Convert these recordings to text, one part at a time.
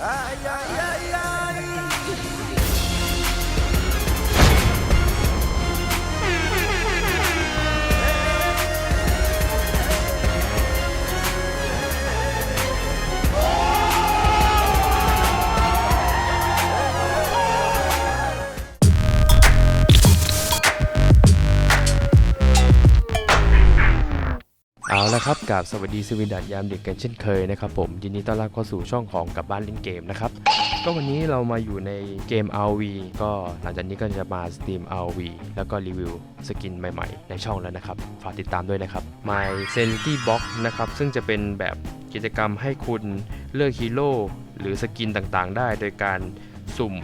Ay, ay, ay, ay. เอาละครับกับสวัสดีสวีดัตยามเดึกกันเช่นเคยนะครับผมยินดีต้อนรับเข้าสู่ช่องของกับบ้านเล่นเกมนะครับก็วันนี้เรามาอยู่ในเกม RV ก็หลังจากนี้ก็จะมาสตรีม RV แล้วก็รีวิวสกินใหม่ๆ ในช่องแล้วนะครับ ฝากติดตามด้วยนะครับ My Sanity Box นะครับซึ่งจะเป็นแบบกิจกรรมให้คุณเลือกฮีโร่หรือสกินต่างๆ ได้ โดยการสุ่ม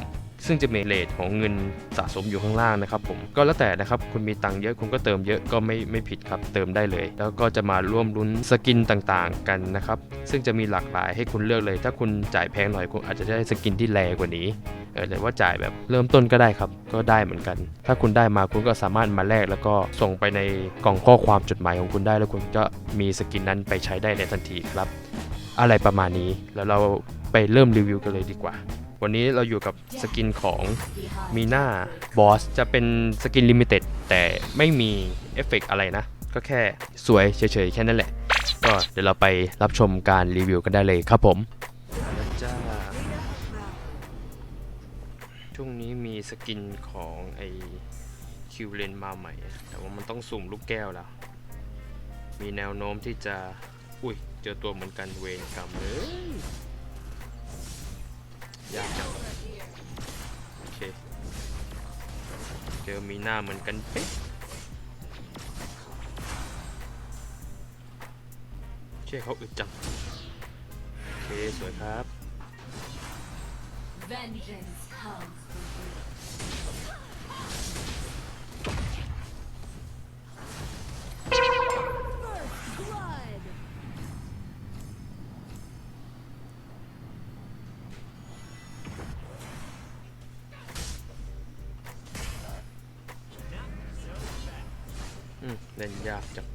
ซึ่งจะมีเลทของเงินสะสมอยู่ข้างล่างนะครับผมก็แล้วแต่นะครับคุณมีตังค์เยอะคุณก็เติมเยอะก็ไม่ไม่ผิดครับเติมได้เลย แล้วก็จะมาร่วมลุ้นสกินต่างๆ กันนะครับซึ่งจะมีหลากหลายให้คุณเลือกเลย ถ้าคุณจ่ายแพงหน่อยคุณอาจจะได้สกินที่แรงกว่านี้เออแต่ว่าจ่ายแบบเริ่มต้นก็ได้ครับ ก็ได้เหมือนกัน ถ้าคุณได้มาคุณก็สามารถมาแลกแล้วก็ส่งไปในกล่องข้อความจดหมายของคุณได้ แล้วคุณก็มีสกินนั้นไปใช้ได้ในทันทีครับ อะไรประมาณนี้แล้วเราไปเริ่มรีวิวกันเลยดีกว่า วันนี้เราอยู่กับสกินของมีหน้าบอสจะเป็นสกินลิมิเต็ดแต่ไม่มีเอฟเฟกต์อะไรนะ ก็แค่สวยเฉยๆ แค่นั้นแหละ ก็เดี๋ยวเราไปรับชมการรีวิวกันได้เลยครับผมจ้าช่วงนี้มีสกินของไอคิวเลนมาใหม่ แต่ว่ามันต้องสุ่มลูกแก้วแล้ว มีแนวโน้มที่จะ อุ้ย เจอตัวเหมือนกันเวรกรรมเลย ยากจังโอเค เจอมีหน้าเหมือนกันเป๊ะเช่เขาอึดจัง โอเค สวยครับ Vengeance comes. เล่นยากจัง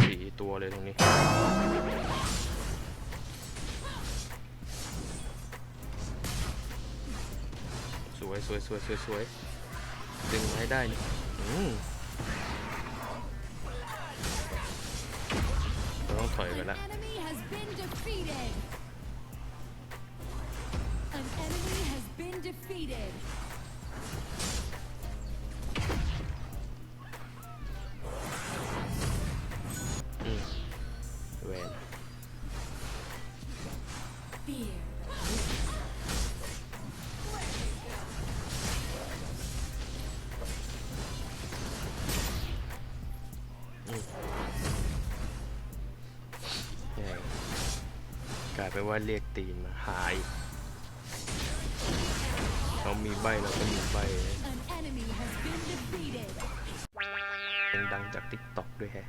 สี่ตัวเลยตรงนี้ สวยสวยสวยสวยสวยดึงมาให้ได้นี่อืมเราต้องถอยไปละ กลายไปนว่าเรียกตีนมาหายเขามีใบเราก็มีใบ An enemy has been defeated. ดังจาก TikTok ด้วยแฮะ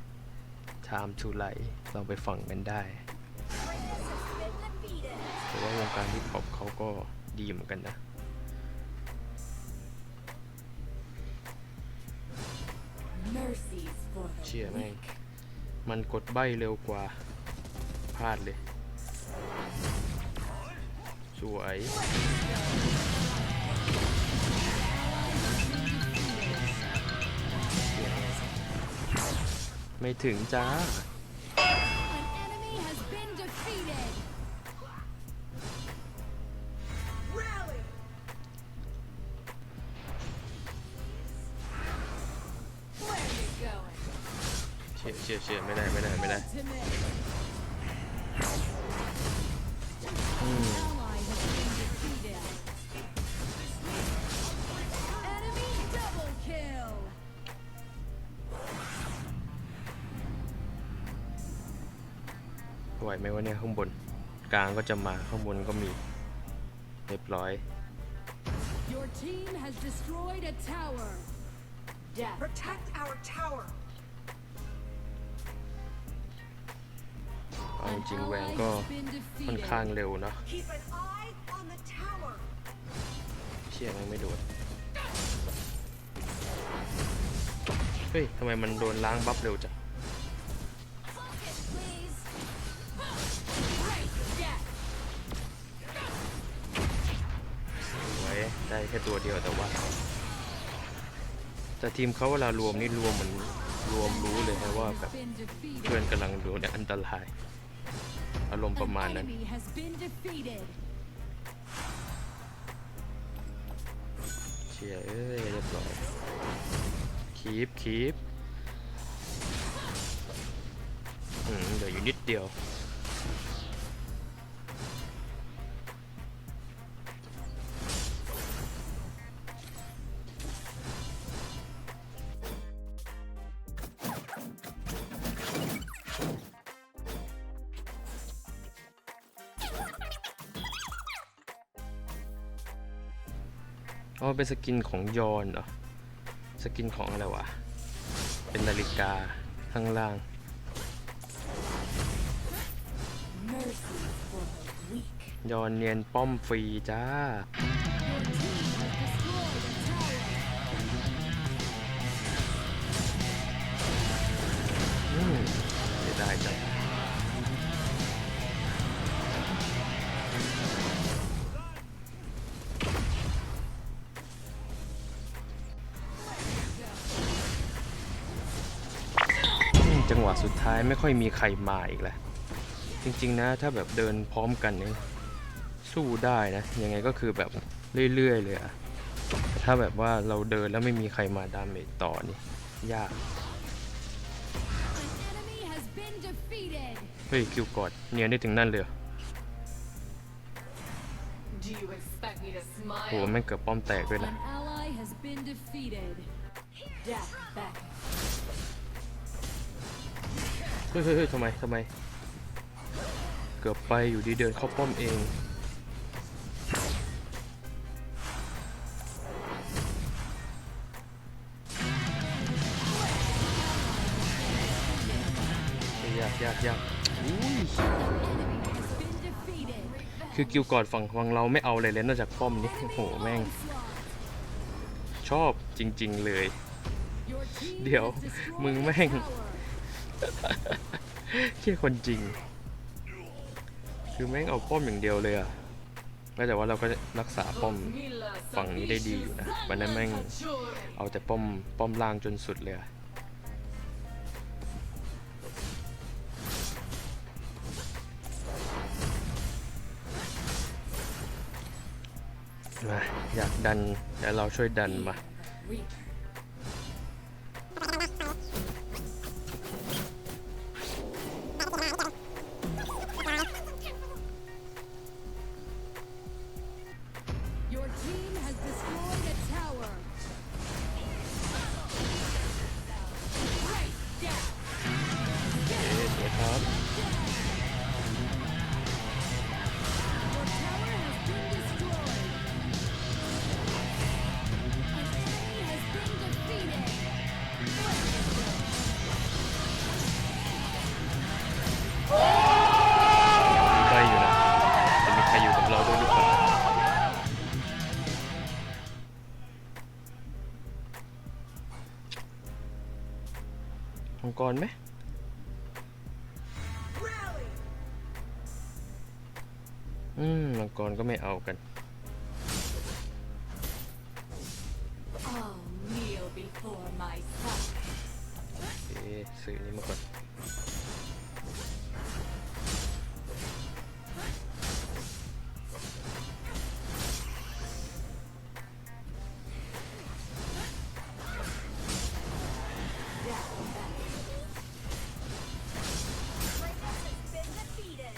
Time to Light ลองไปฟังกันได้แต่ ว่าวงการฮิปฮอปเขาก็ดีเหมือนกันนะเชื่อแม่งมันกดใบเร็วกว่า พลาดเลย สวยไม่ถึงจ้า เชื่อเชื่อเชื่อไม่ได้ไม่ได้ไม่ได้ Ultimate. อืม Ally has been defeated. Enemy double kill. ไหวไหมวะเนี่ยข้างบน กลางก็จะมาข้างบนก็มีเรียบร้อย Your team has destroyed a tower. Death. Protect our tower. เอาจริงแหวนก็ค่อนข้างเร็วเนะเชี่ยมันไม่โดนเฮ้ยทำไมมันโดนล้างบัฟเร็วจัง Please. Great death. ได้แค่ตัวเดียวแต่ว่า แต่ทีมเขาเวลารวมนี่รวมเหมือนรวมรู้เลยนะว่าแบบเพื่อนกำลังโดนอันตราย อารมณ์ประมาณ An นั้น enemy has been defeated. เชียร์เอ้ยเรียบร้อยคีปคีปอืมเหลืออยู่นิดเดียว อ๋อเป็นสกินของยอนเหรอ สกินของอะไรวะ เป็นนาฬิกาข้างล่าง ยอนเนียนป้อมฟรีจ้า จังหวะสุดท้ายไม่ค่อยมีใครมาอีกแล้วจริงๆนะถ้าแบบเดินพร้อมกันเนี่ยสู้ได้นะยังไงก็คือแบบเรื่อยๆเลยอะถ้าแบบว่าเราเดินแล้วไม่มีใครมาดาเมจต่อนี่ยากเฮ้ยคิวกอดเนียนได้ถึงนั่นเลยโหแม่งเกือบป้อมแตกด้วยนะ เฮ้ยเฮ้ยเฮ้ยทำไมทำไม เกือบไปอยู่ดีเดินเข้าป้อมเองยากยากยากอุ้ย Been defeated. คือกิวกอดฝั่งฝั่งเราไม่เอาเลยเลยนอกจากป้อมนี้โอ้โหแม่ง Onslaught. ชอบจริง ๆเลย Your team เดี๋ยว has destroyed มึง a แม่ง tower. เชี่ยคนจริง คือแม่งเอาป้อมอย่างเดียวเลยอะไม่แต่ว่าเราก็รักษาป้อมฝั่งนี้ได้ดีอยู่นะ วันนั้นแม่งเอาแต่ป้อมป้อมล่างจนสุดเลยอะมาอยากดันเดี๋ยวเราช่วยดันมา มังกรไหมอืมมังกรก็ไม่เอากัน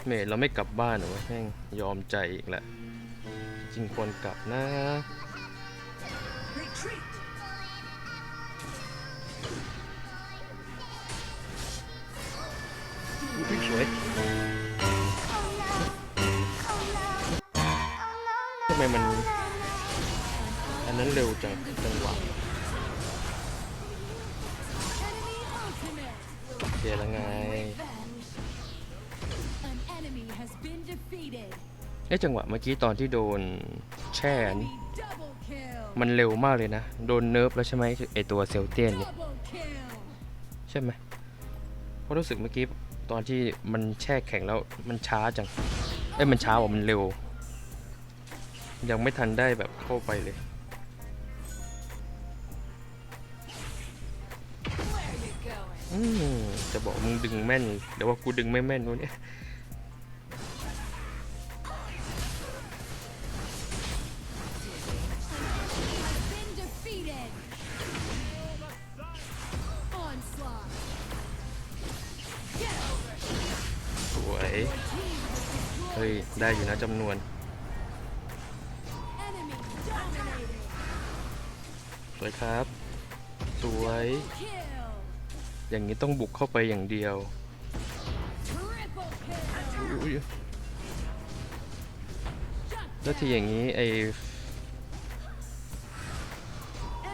เมดเราไม่กลับบ้านเหรอวะแม่งยอมใจอีกแหละ จริงควรกลับนะ อ๊ะจังหวะเมื่อกี้ตอนที่โดนแช่นี่มันเร็วมากเลยนะ โดนเนิร์ฟแล้วใช่ไหมไอตัวเซลเตียนเนี่ยใช่ไหมเพราะรู้สึกเมื่อกี้ตอนที่มันแช่แข็งแล้วมันช้าจัง เอ้ยมันช้าว่ามันเร็ว ยังไม่ทันได้แบบเข้าไปเลยอืมจะบอกมึงดึงแม่น เดี๋ยวว่ากูดึงไม่แม่นวะเนี่ย เฮ้ย ได้อยู่นะจำนวน Enemy dominated. สวยครับ สวย Kill. อย่างนี้ต้องบุกเข้าไปอย่างเดียว Triple kill. อุ๊ย Shut แล้วทีอย่างนี้ไอ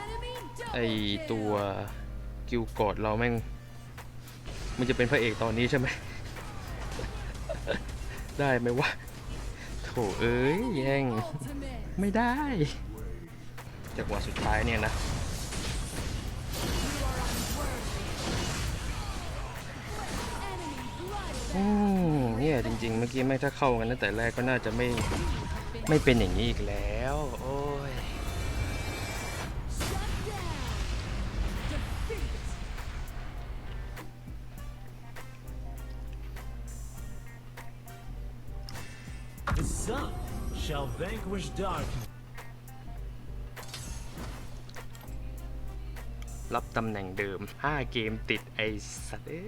Enemy ไอ double ตัว kill. กิลกอดเราแม่ง มันจะเป็นพระเอกตอนนี้ใช่ไหม ได้ไหมวะโถเอ้ยแย่งไม่ได้จังหวะสุดท้ายเนี่ยนะอืมเนี่ยจริง ๆ เมื่อกี้ไม่ถ้าเข้ากันตั้งแต่แรกก็น่าจะไม่ไม่เป็นอย่างนี้อีกแล้ว โอ้ย was dark. รับตำแหน่งเดิม 5 เกมติดไอ้สัตว์เอ้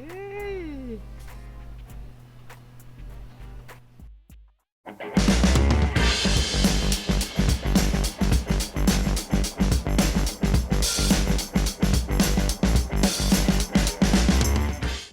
ย